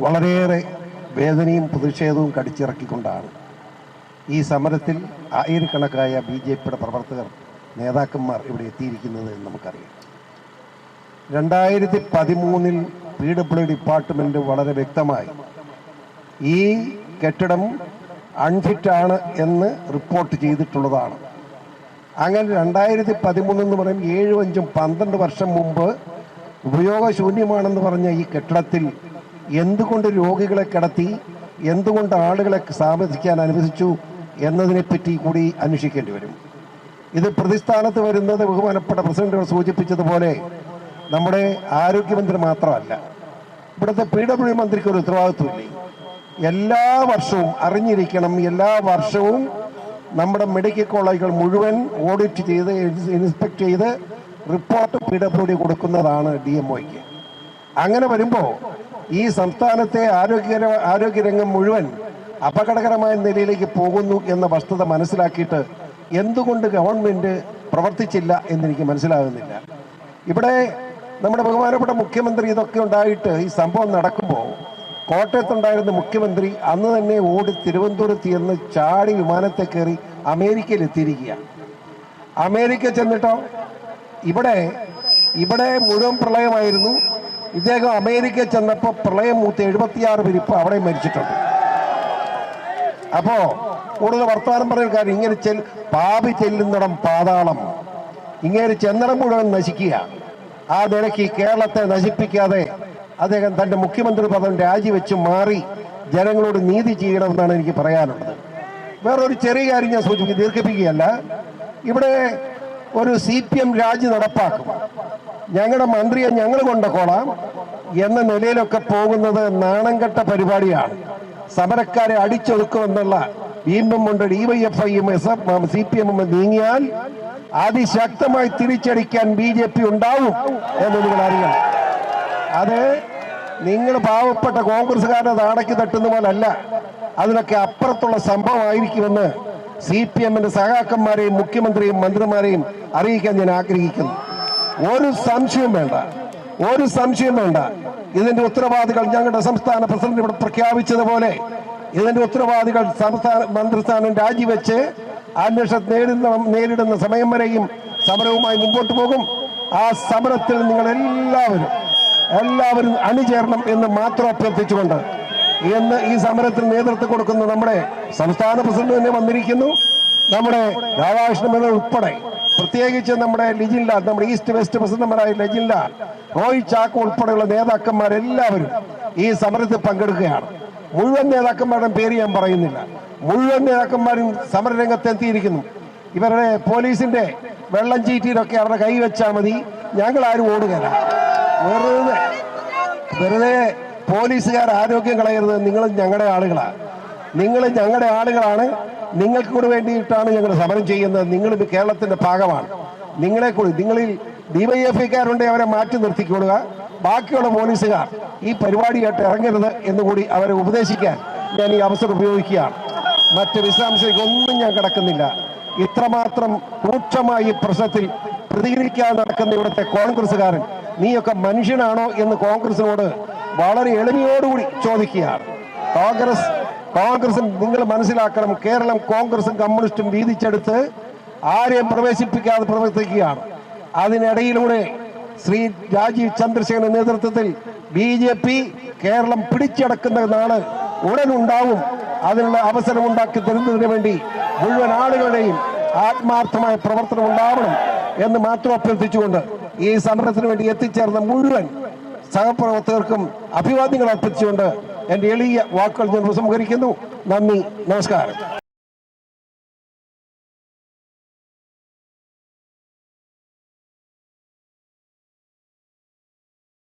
വളരെയേറെ വേദനയും പ്രതിഷേധവും കടിച്ചിറക്കിക്കൊണ്ടാണ് ഈ സമരത്തിൽ ആയിരക്കണക്കായ ബി ജെ പിയുടെ പ്രവർത്തകർ നേതാക്കന്മാർ ഇവിടെ എത്തിയിരിക്കുന്നത് എന്ന് നമുക്കറിയാം. രണ്ടായിരത്തി പതിമൂന്നിൽ പി ഡബ്ല്യു ഡിപ്പാർട്ട്മെന്റ് വളരെ വ്യക്തമായി ഈ കെട്ടിടം അൺഫിറ്റാണ് എന്ന് റിപ്പോർട്ട് ചെയ്തിട്ടുള്ളതാണ്. അങ്ങനെ രണ്ടായിരത്തി പതിമൂന്ന് എന്ന് പറയും ഏഴും അഞ്ചും പന്ത്രണ്ട് വർഷം മുമ്പ് ഉപയോഗശൂന്യമാണെന്ന് പറഞ്ഞ ഈ കെട്ടിടത്തിൽ എന്തുകൊണ്ട് രോഗികളെ കിടത്തി എന്തുകൊണ്ട് ആളുകളെ താമസിക്കാൻ അനുവദിച്ചു എന്നതിനെപ്പറ്റി കൂടി അന്വേഷിക്കേണ്ടി വരും. ഇത് പ്രതിസ്ഥാനത്ത് വരുന്നത് ബഹുമാനപ്പെട്ട പ്രസിഡന്റ് സൂചിപ്പിച്ചതുപോലെ നമ്മുടെ ആരോഗ്യമന്ത്രി മാത്രമല്ല ഇവിടുത്തെ പി ഡബ്ല്യു മന്ത്രിക്ക് ഒരു ഉത്തരവാദിത്വമില്ലേ? എല്ലാ വർഷവും അറിഞ്ഞിരിക്കണം എല്ലാ വർഷവും നമ്മുടെ മെഡിക്കൽ കോളേജുകൾ മുഴുവൻ ഓഡിറ്റ് ചെയ്ത് ഇൻസ്പെക്ട് ചെയ്ത് റിപ്പോർട്ട് പി ഡബ്ല്യു ഡി കൊടുക്കുന്നതാണ് ഡി എം ഒയ്ക്ക് അങ്ങനെ വരുമ്പോൾ ഈ സംസ്ഥാനത്തെ ആരോഗ്യ ആരോഗ്യരംഗം മുഴുവൻ അപകടകരമായ നിലയിലേക്ക് പോകുന്നു എന്ന വസ്തുത മനസ്സിലാക്കിയിട്ട് എന്തുകൊണ്ട് ഗവൺമെന്റ് പ്രവർത്തിച്ചില്ല എന്നെനിക്ക് മനസ്സിലാകുന്നില്ല. ഇവിടെ നമ്മുടെ ബഹുമാനപ്പെട്ട മുഖ്യമന്ത്രി ഇതൊക്കെ ഉണ്ടായിട്ട് ഈ സംഭവം നടക്കുമ്പോൾ കോട്ടയത്തുണ്ടായിരുന്ന മുഖ്യമന്ത്രി അന്ന് തന്നെ ഓടി തിരുവനന്തപുരത്ത് ചെന്ന് ചാടി വിമാനത്തെ കയറി അമേരിക്കയിൽ എത്തിയിരിക്കുകയാണ് അമേരിക്ക ചെന്നിട്ടോ? ഇവിടെ ഇവിടെ മുഴുവൻ പ്രളയമായിരുന്നു. ഇദ്ദേഹം അമേരിക്ക ചെന്നപ്പോൾ പ്രളയം മൂത്ത് എഴുപത്തിയാറ് പേര് അവിടെ മരിച്ചിട്ടുണ്ട്. അപ്പോ കൂടുതൽ വർത്തമാനം പറയുന്ന കാര്യം ഇങ്ങനെ ചെൽ പാപി ചെല്ലുന്നിടം പാതാളം. ഇങ്ങനെ ചെന്നിടം മുഴുവൻ നശിക്കുക. ആ നിലയ്ക്ക് കേരളത്തെ നശിപ്പിക്കാതെ അദ്ദേഹം തന്റെ മുഖ്യമന്ത്രി പദം രാജിവെച്ച് മാറി ജനങ്ങളോട് നീതി ചെയ്യണമെന്നാണ് എനിക്ക് പറയാനുള്ളത്. വേറൊരു ചെറിയ കാര്യം ഞാൻ സൂചിപ്പിക്കും ദീർഘിപ്പിക്കുകയല്ല. ഇവിടെ ഒരു സി പി എം രാജി നടപ്പാക്കും. ഞങ്ങളുടെ മന്ത്രിയെ ഞങ്ങൾ കൊണ്ടുകൊള്ളാം എന്ന നിലയിലൊക്കെ പോകുന്നത് നാണംകെട്ട പരിപാടിയാണ്. സമരക്കാരെ അടിച്ചൊതുക്കുമെന്നുള്ള ഭീമം കൊണ്ട് ഡിവൈഎഫ്ഐയും എസ് എഫ് സി പി എമ്മും നീങ്ങിയാൽ അതിശക്തമായി തിരിച്ചടിക്കാൻ ബി ജെ പി ഉണ്ടാവും എന്ന് നിങ്ങൾ അറിയണം. അത് നിങ്ങൾ പാവപ്പെട്ട കോൺഗ്രസ്സുകാരനെ നാടക്കി തട്ടുന്ന പോലല്ല. അതിനൊക്കെ അപ്പുറത്തുള്ള സംഭവമായിരിക്കുമെന്ന് സി പി എമ്മിന്റെ സഹാക്കന്മാരെയും മുഖ്യമന്ത്രിയും മന്ത്രിമാരെയും അറിയിക്കാൻ ഞാൻ ആഗ്രഹിക്കുന്നു. ഒരു സംശയം വേണ്ട. ഒരു സംശയം വേണ്ട. ഇതിന്റെ ഉത്തരവാദികൾ ഞങ്ങളുടെ സംസ്ഥാന പ്രസിഡന്റ് ഇവിടെ പ്രഖ്യാപിച്ചതുപോലെ ഇതിന്റെ ഉത്തരവാദികൾ സംസ്ഥാന മന്ത്രിസ്ഥാനം രാജിവെച്ച് അന്വേഷണം നേരിടുന്ന നേരിടുന്ന സമയം വരെയും സമരവുമായി മുമ്പോട്ട് പോകും. ആ സമരത്തിൽ നിങ്ങൾ എല്ലാവരും എല്ലാവരും അണിചേരണം എന്ന് മാത്രം അഭ്യർത്ഥിച്ചുകൊണ്ട് ഇന്ന് ഈ സമരത്തിൽ നേതൃത്വം കൊടുക്കുന്ന നമ്മുടെ സംസ്ഥാന പ്രസിഡന്റ് തന്നെ വന്നിരിക്കുന്നു. നമ്മുടെ രാധാകൃഷ്ണൻ ഉൾപ്പെടെ പ്രത്യേകിച്ച് നമ്മുടെ ലിജിൻ ലാൽ നമ്മുടെ ഈസ്റ്റ് വെസ്റ്റ് പ്രസിഡന്റുമാരായ ലിജിൻ ലാൽ റോയ് ചാക്കോ ഉൾപ്പെടെയുള്ള നേതാക്കന്മാരെല്ലാവരും ഈ സമരത്തിൽ പങ്കെടുക്കുകയാണ്. മുഴുവൻ നേതാക്കന്മാരുടെയും പേര് ഞാൻ പറയുന്നില്ല. മുഴുവൻ നേതാക്കന്മാരും സമരരംഗത്ത് എത്തിയിരിക്കുന്നു ഇവരുടെ പോലീസിന്റെ വെള്ളം ചീറ്റിയിലൊക്കെ അവരുടെ കൈ വെച്ചാൽ മതി. ഞങ്ങൾ ആരും ഓടുകയില്ല. വെറുതെ വെറുതെ പോലീസുകാർ ആരോഗ്യം കളയരുത്. നിങ്ങൾ ഞങ്ങളുടെ ആളുകളാണ് നിങ്ങൾ ഞങ്ങളുടെ ആളുകളാണ്. നിങ്ങൾക്ക് കൂടെ വേണ്ടിയിട്ടാണ് ഞങ്ങൾ സമരം ചെയ്യുന്നത്. നിങ്ങൾ കേരളത്തിന്റെ ഭാഗമാണ്. നിങ്ങളെ കൂടി നിങ്ങളിൽ ഡിവൈഎഫ്ഐക്കാരുണ്ടെ അവരെ മാറ്റി നിർത്തിക്കൊള്ളുക ബാക്കിയുള്ള പോലീസുകാർ ഈ പരിപാടിയായിട്ട് ഇറങ്ങരുത് എന്നുകൂടി അവരെ ഉപദേശിക്കാൻ ഞാൻ ഈ അവസരം ഉപയോഗിക്കുകയാണ്. മറ്റ് വിശദാംശങ്ങൾക്ക് ഒന്നും ഞാൻ കിടക്കുന്നില്ല. ഇത്രമാത്രം രൂക്ഷമായി ഈ പ്രശ്നത്തിൽ പ്രതികരിക്കാതെ നടക്കുന്ന ഇവിടുത്തെ കോൺഗ്രസ്സുകാരൻ നീയൊക്കെ മനുഷ്യനാണോ എന്ന് കോൺഗ്രസിനോട് വളരെ എളിമയോടുകൂടി ചോദിക്കുകയാണ്. കോൺഗ്രസ് കോൺഗ്രസും നിങ്ങൾ മനസ്സിലാക്കണം കേരളം കോൺഗ്രസും കമ്മ്യൂണിസ്റ്റും വീതിച്ചെടുത്ത് ആരെയും പ്രവേശിപ്പിക്കാതെ പ്രവർത്തിക്കുകയാണ്. അതിനിടയിലൂടെ ശ്രീ രാജീവ് ചന്ദ്രശേഖരന്റെ നേതൃത്വത്തിൽ ബി ജെ പി കേരളം പിടിച്ചടക്കുന്ന നാൾ ഉടനുണ്ടാവും. അതിനുള്ള അവസരം ഉണ്ടാക്കി തരുന്നതിന് വേണ്ടി മുഴുവൻ ആളുകളുടെയും ആത്മാർത്ഥമായ പ്രവർത്തനം ഉണ്ടാവണം എന്ന് മാത്രം അഭ്യർത്ഥിച്ചുകൊണ്ട് ഈ സമരത്തിന് വേണ്ടി എത്തിച്ചേർന്ന മുഴുവൻ സഹപ്രവർത്തകർക്കും അഭിവാദ്യങ്ങൾ അർപ്പിച്ചുകൊണ്ട് എന്റെ എളിയ വാക്കുകൾ ഞാൻ ഉപസംഹരിക്കുന്നു. നന്ദി നമസ്കാരം.